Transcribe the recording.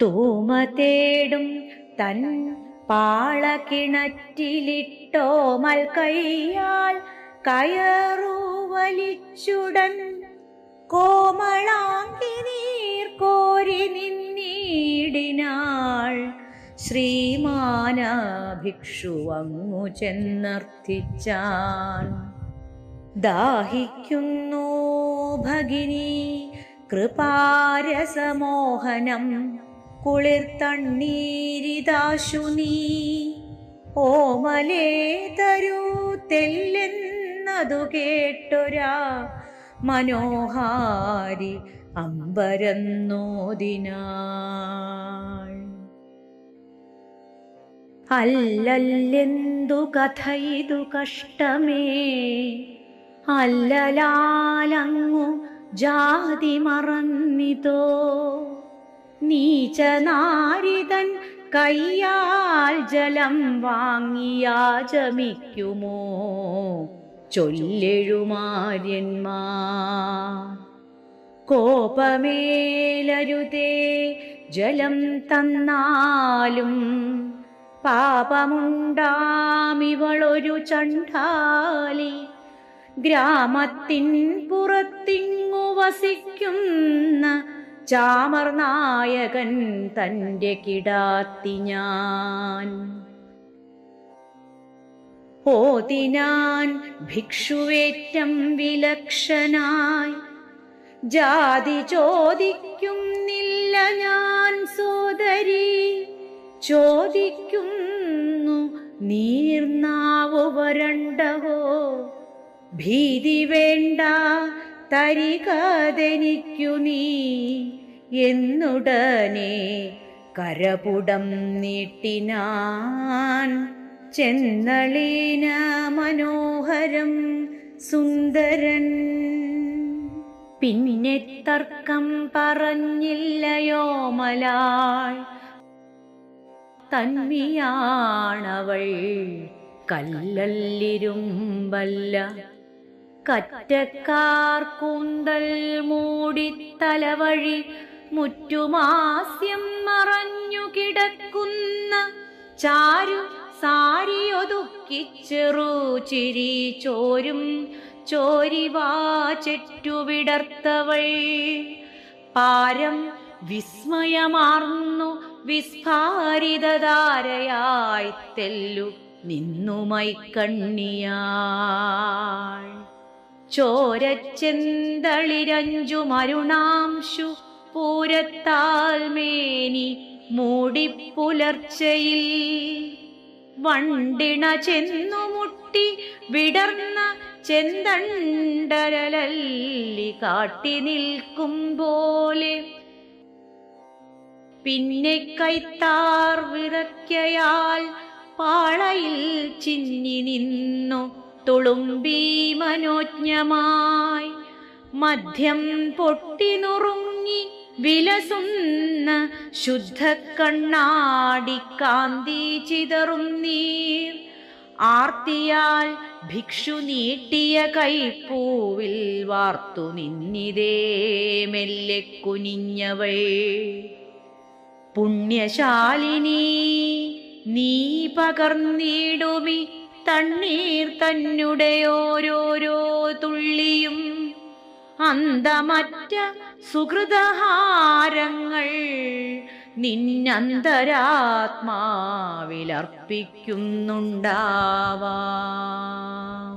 തൂമ തേടും തൻ പാളകിണറ്റിലിട്ടോമൽ കൈയാൽ കയറൂ വലിച്ചുടൻ കോമളാങ്കി നീർ കോരി നിന്നീടിനാൾ ശ്രീമാന ഭിക്ഷുവങ്ങു ചെന്നർത്ഥിച്ചാൻ. ദാഹിക്കുന്നു ഭഗിനി കൃപാരസമോഹനം കുളിർത്തണ്ണീരിതാശു നീ. ഓമലേ തരൂ തെല്ലെന്നതു കേട്ടൊരാ മനോഹാരി അമ്പരന്നോതിനാൾ. അല്ലല്ലെന്തു കഥ ഇതു കഷ്ടമേ. അല്ലലാലങ്ങു ജാതി മറന്നിതോ. നീചനാരിതൻ കയ്യാൽ ജലം വാങ്ങിയാചമിക്കുമോ ചൊല്ലെഴുമാര്യന്മാർ കോപമേലരുതേ ജലം തന്നാലും പാപമുണ്ടാമിവളൊരു ചണ്ടാലി ഗ്രാമത്തിൻ പുറത്തിങ്ങു വസിക്കുന്ന ചാമർനായകൻ തന്റെ കിടാത്തി ഞാൻ. ഓതിനാൻ ഭിക്ഷുവേറ്റം വിലക്ഷനായി. ജാതി ചോദിക്കുന്നില്ല ഞാൻ സോദരി. ചോദിക്കുന്നു നീർനാവു വരണ്ടവോ ഭീതി വേണ്ട തരികതെനിക്കു നീ. എന്നുടനെ കരപുടം നീട്ടിനാൻ ചെന്നളീന മനോഹരം സുന്ദരൻ. പിന്നെ തർക്കം പറഞ്ഞില്ലയോ മലാൾ. തന്മിയാണവൾ കല്ലല്ലിരുമ്പല്ല. കറ്റക്കാർ കൂന്തൽ തലവഴി മുറ്റുമാസ്യം മറഞ്ഞു കിടക്കുന്ന ചാരു സാരിയൊതുക്കി ചെറു ചിരി ചോരും ചോരിവാ ചെറ്റുവിടർത്തവൾ പാരം വിസ്മയമാർന്നു വിസ്ഫാരിതധാരയായി തെല്ലു നിന്നുമൈ കണ്ണിയാൾ ചോരച്ചെന്തളിരഞ്ചു മരുണാംശു പൂരത്താൽ മേനി മൂടിപ്പുലർച്ചയിൽ. വണ്ടിണ ചെന്നു മുട്ടി വിടർന്ന ചെന്തണ്ടരലല്ലി കാട്ടി നിൽക്കും പോലെ. പിന്നെ കൈത്താർ വിറയ്ക്കയാൽ പാളയിൽ ചിന്നി നിന്നു തുളുമ്പി മനോജ്ഞമായി മദ്യം പൊട്ടിനുറുങ്ങി വിലസുന്ന ശുദ്ധ കണ്ണാടി കാന്തി ചിതറും നീർ. ആർത്തിയാൽ ഭിക്ഷു നീട്ടിയ കൈപ്പൂവിൽ വാർത്തു നിന്നിതേ മെല്ലെ കുനിഞ്ഞവൾ. പുണ്യശാലിനി നീ പകർന്നിടുമി തണ്ണീർ തന്നെ ഓരോരോ തുള്ളിയും. അന്തമറ്റ സുഹൃതഹാരങ്ങൾ നിന്നന്തരാത്മാവിലർപ്പിക്കുന്നുണ്ടാവാം.